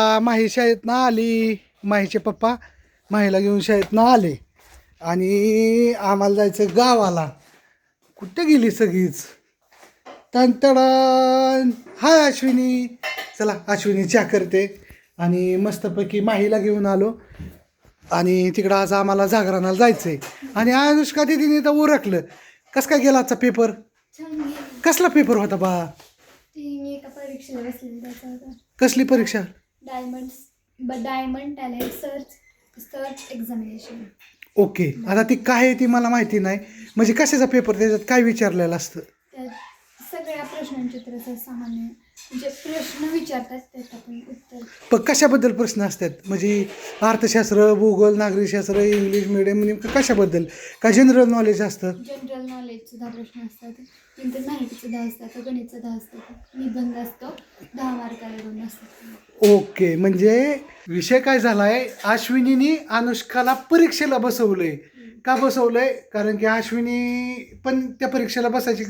माही शाळेतनं आली. माहीचे पप्पा माहीला घेऊन शाळेतनं आले. आणि आम्हाला जायचं गावाला. कुठे गेली सगळीच? तणतडण हाय अश्विनी. चला अश्विनी चहा करते. आणि मस्तपैकी माहीला घेऊन आलो. आणि तिकडं आज आम्हाला जागरणाला जायचं आहे आणि अनुष्का दिदीने तर उरकलं. कसं काय गेला आजचा पेपर. कसला पेपर होता बा? कसली परीक्षा? Diamond diamond talent search search examination okay आता ती काय आहे ती मला माहिती नाही. म्हणजे कशाचा पेपर त्याच्यात काय विचारलेलं असतं? सामान्य म्हणजे प्रश्न विचारतात त्यात आपण उत्तर. पण कशाबद्दल प्रश्न असतात? म्हणजे अर्थशास्त्र भूगोल नागरिकशास्त्र इंग्लिश मिडियम नेमकं कशाबद्दल? काय जनरल नॉलेज असतं? जनरल नॉलेजचे दहा प्रश्न असतात नंतर माहितीचे दहा असतात गणितचं दहा असतात निबंध असतो दहा मार्काला दोन असतात. ओके म्हणजे विषय काय झालाय? अश्विनीनी अनुष्काला परीक्षेला बसवलंय. का बसवलंय? कारण की अश्विनी पण त्या परीक्षेला बसायची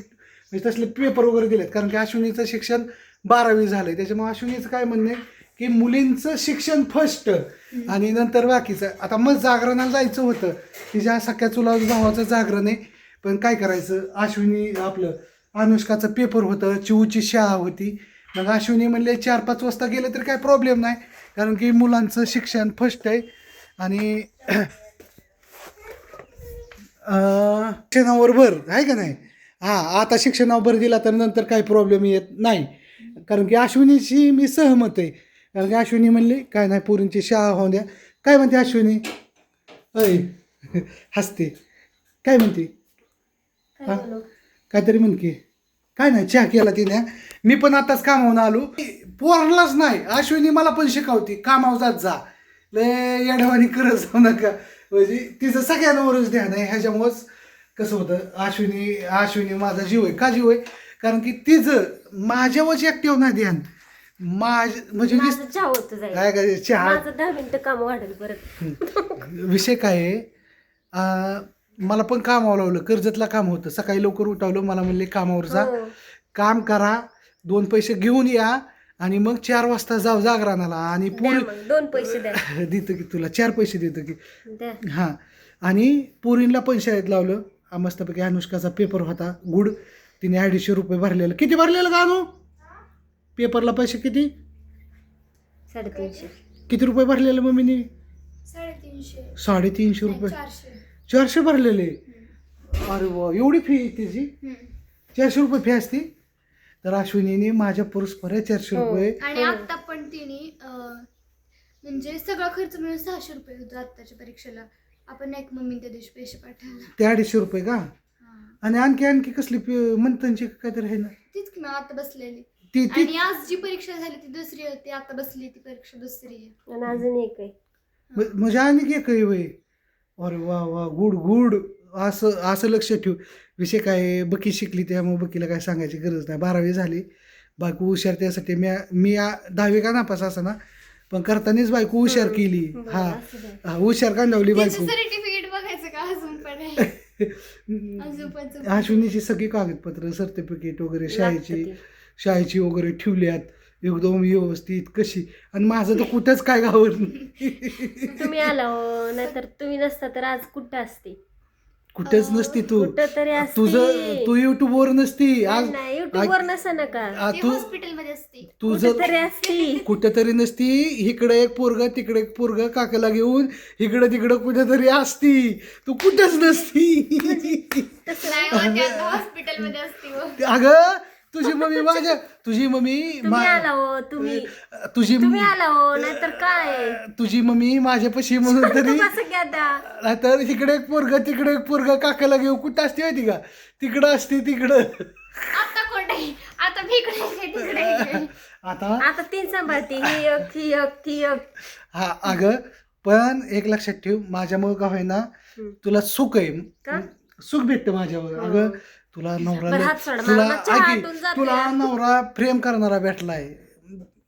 म्हणजे तसले पेपर वगैरे दिलेत. कारण की अश्विनीचं शिक्षण बारावी झालंय. त्याच्यामुळे अश्विनीचं काय म्हणणं आहे की मुलींचं शिक्षण फर्स्ट आणि नंतर बाकीचं. आता मग जागरणाला जायचं होतं. तिच्या सख्या चुला भावाचं जागरण आहे. पण काय करायचं? अश्विनी आपलं अनुष्काचं पेपर होतं. चिऊची शाळा होती. मग अश्विनी म्हणले चार पाच वाजता गेले तर काय प्रॉब्लेम नाही. कारण की मुलांचं शिक्षण फर्स्ट आहे. आणि शिक्षणावर भर. आहे का नाही? हां आता शिक्षणावर भर दिला तर नंतर काही प्रॉब्लेम येत नाही. कारण की अश्विनीची मी सहमत आहे. कारण की अश्विनी म्हणली काय नाही पोरींची शाळा होऊन द्या. काय म्हणते अश्विनी? अय हसते. काय म्हणते? हा? काहीतरी म्हण की काय नाही चहा केला तिने. मी पण आताच कामावून आलो. पोरलाच नाही. अश्विनी मला पण शिकवती. कामावर जात जा. लय येडवानी करत जाऊ नका. म्हणजे तिचं सगळ्यांवरच ध्यान आहे ह्याच्यामुळंच कसं होतं अश्विनी अश्विनी माझा जीव आहे. का जीव आहे? कारण की तिचं माझ्यावरच ॲक्टिव्ह नाही ध्यान माझ म्हणजे माझं चहा होतं जाईल. काय काय चहा? माझं दहा मिनिटं काम वाढेल परत. विषय काय आहे? मला पण कामावं लावलं कर्जतला काम होतं. सकाळी लवकर उठवलं मला म्हणले कामावर जा. हो. काम करा दोन पैसे घेऊन या आणि मग चार वाजता जाऊ जागरणाला आणि द्या पुरी मग दोन पैसे द्या. देतो की तुला चार पैसे देतो की. द्या. हां. आणि पुरींला पण शाळेत लावलं. आ, मस्तपैकी अनुष्काचा पेपर होता. गुड. तिने अडीचशे रुपये भरलेलं. किती भरलेलं का अनु? पेपरला पैसे किती? साडेतीनशे. किती रुपये भरलेलं मम्मीने साडेतीनशे. साडेतीनशे रुपये. चारशे. भरलेले? अरे वा एवढी फी आहे त्याची. चारशे रुपये फी असती? तर अश्विनीने माझ्या परस्पर आहे चारशे हो. रुपये आणि आता पण तिने अं, म्हणजे सगळा खर्च मिळून सहाशे रुपये होतो आत्ताच्या परीक्षेला. आपण एक मम्मी त्या दिवशी पैसे पाठवला. ते अडीचशे रुपये का. आणि आणखी आणखी कसली मंथनची काहीतरी आहे ना? तीच की मग आता बसलेली. ती ती आणि आज जी परीक्षा झाली ती दुसरी होती आता बसली ती परीक्षा दुसरी आहे. आणि अजून एक आहे. म- म्हणजे आणखी एक आहे वय अरे वा वा गुड गुड. असं असं लक्ष ठेव. विषय काय आहे, बकी शिकली त्यामुळे बकीला काय सांगायची गरज नाही. बारावी झाली. बायको हुशार त्यासाठी मी मी आ- दहावी का नापास असा ना पण करतानाच बायको हुशार केली. हा. हा, हुशार बायको. सर्टिफिकेट बघायचं का अजून पण? आहे अजून पण जपून. अश्विनीची सगळी कागदपत्र सर्टिफिकेट वगैरे शाळेची. शाळेची वगैरे ठेवल्यात. एकदम व्यवस्थित कशी? आणि माझं तर कुठंच काय गावर तुम्ही आला हो नाहीतर तुम्ही नसता तर आज कुठं असते? कुठेच नसती तू. कुठं तरी असते. तुझं तू युट्यूब वर नसती. आज नाही युट्यूब वर नसा नका. आ, ती हॉस्पिटलमध्ये असते. तुझं कुठं तरी असते. कुठेतरी नसती. इकडे एक पोरग तिकडे एक पोरग काकाला घेऊन इकडे तिकडे कुठेतरी असती. तू कुठेच नसती. नाही हो, हॉस्पिटलमध्ये असते हो. अगं तुझी मम्मी माझ्या तुझी मम्मी तुम्ही आला मा- हो तुम्ही. तुझी तुम्ही आला हो नाहीतर काय? तुझी मम्मी माझ्यापाशी म्हणून तरी कसं घ्या आता. नाहीतर इकडे एक पोरग तिकडे एक पोरग काकाला घेऊ कुठं असते माहिती का? तिकडं असते तिकडं. आता कोणते? आता मी इकडे तिकडे. आता आता तीन सांभाळते ही एक ही एक ती एक. हा अगं पण एक लक्षात ठेव माझ्यामुळे का होईना हम्म. तुला सुख आहे. का? सुख भेटतं माझ्यावर. अगं तुला नवरा बरं, लय- हात सोड. तुला मला चहा ऐक की, आटून जाते. तुला नवरा प्रेम करणारा भेटलाय.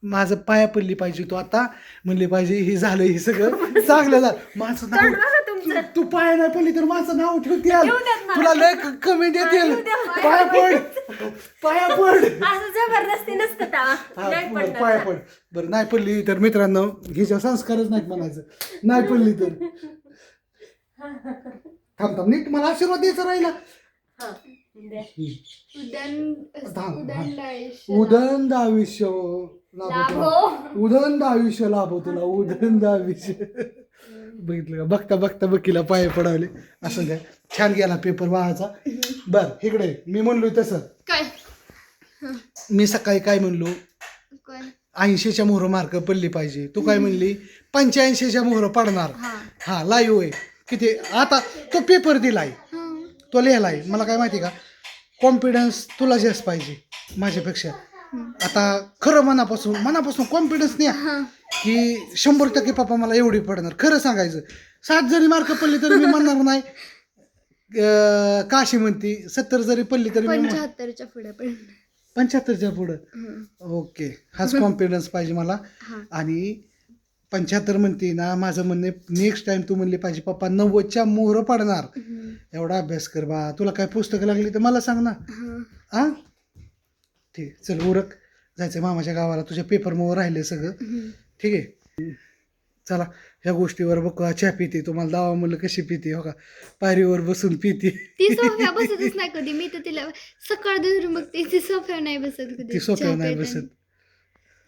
माझं पाया पडली पाहिजे तू आता. म्हणली पाहिजे हे झालं हे सगळं. चांगलं झालं. माझं तोंड नवरा बघा तुमचं. तू पाया नाही पडली तर माझं नाव ठेवतील ठेवू देत मला. तुला लय कमेंट येतील. ठेवू द्या. पाया पड. पाया पड. असं जबरदस्ती नसतं तेव्हा. हा, नाही बरं, पडणार पाया. पड. बरं नाही पडली तर मित्रांनो हिच्या संस्कारच नाहीत म्हणायचं. नाही पडली तर. थांब थांब नीट मला आशीर्वाद द्यायचा राहिला. हा. उदन थांब, उदंड. आयुष्य उदंड आयुष्य लाभो तुला. लाभो. उदंड आयुष्य लाभो तुला उदंड आयुष्य. बघितलं का? बघता बघता बकीला पाय पडावले. असं द्या. छान गेला पेपर वाहाचा बर इकडे मी म्हणलोय तसं. काय? मी सकाळी काय म्हणलो? काय? ऐंशीच्या मोहर मार्क पडली पाहिजे. तू काय म्हणली? पंच्याऐंशीच्या मोहर पडणार. हा. हा लाईव्ह आहे किती? आता तो पेपर दिलाय. तो लिहिलाय. मला काय माहिती का? कॉन्फिडन्स तुला जास्त पाहिजे माझ्यापेक्षा. आता खरं मनापासून मनापासून कॉन्फिडन्स नाही. की शंभर टक्के पप्पा मला एवढी पडणार. खरं सांगायचं. साठ जरी मार्क पडले तरी मी म्हणणार नाही. काशी म्हणती सत्तर जरी पडली तरी पंच्याहत्तरच्या पुढे पंच्याहत्तरच्या पुढं. ओके. हाच कॉन्फिडन्स पाहिजे मला. आणि पंच्याहत्तर म्हणते ना माझं म्हणणे नेक्स्ट टाइम तू म्हणली पाहिजे पप्पा नव्वदच्या मोहर पडणार. एवढा अभ्यास कर बा. तुला काय पुस्तकं लागली तर मला सांग ना. हा. ठीक चल उरक. जायचं मामाच्या गावाला. तुझ्या पेपर मोहर राहिले सगळं. ठीक आहे? चला ह्या गोष्टीवर बघ. चहा पिते तुम्हाला दावा म्हणलं कशी पिते हो का? पायरीवर बसून पिते. ती सोफ्या बसतच नाही कधी. मी तर तिला सकाळ दिवस मग ती सोफ्या नाही बसत कधी. ती चहा नाही. बसत.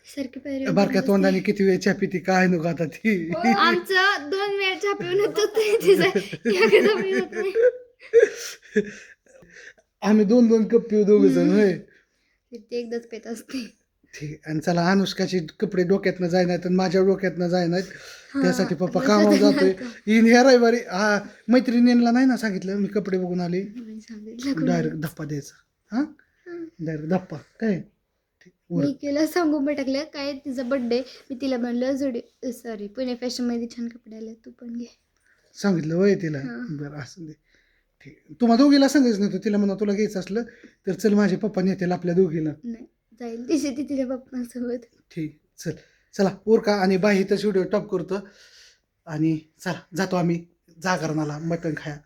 सारखी पायरी बारक्या तोंडाने किती वेळ चहा पिते काय नको आता ती? आमचं दोन वेळ चहा पिऊन होतं ते नाही. आम्ही दोन दोन कप पिऊ दोघ जण होय. ती एकदाच पेत असते. ठीक आणि चला अनुष्काचे कपडे डोक्यातनं जाय नाहीत आणि माझ्या डोक्यातनं जाय नाहीत. हा, त्यासाठी पप्पा कामावर जातोय. इन ह्या रविवारी हा मैत्रिणींना नाही ना सांगितलं? मी कपडे बघून आले. डायरेक्ट धप्पा द्यायचा. हा? हं. डायरेक्ट धप्पा. काय. मी केलं सांगून पण टाकलं काय तिचा बर्थडे मी तिला म्हणलं जोडी सॉरी पुणे फॅशनमध्ये छान कपडे आले तू पण घे. सांगितलं वय तिला. बरं असं दे. ठीक. तुम्हाला दोघीला सांगायचं नाही तिला म्हणा तुला घ्यायचं असलं तर चल माझे पप्पा नेतील आपल्या दोघीला. नाही जाईल. तिची ती तिच्या पप्पांसोबत. ठीक. चल. चला उरका आणि बाई इथंच व्हिडिओ टॉप करतो. आणि चला जातो आम्ही जागरणाला मटण खाया.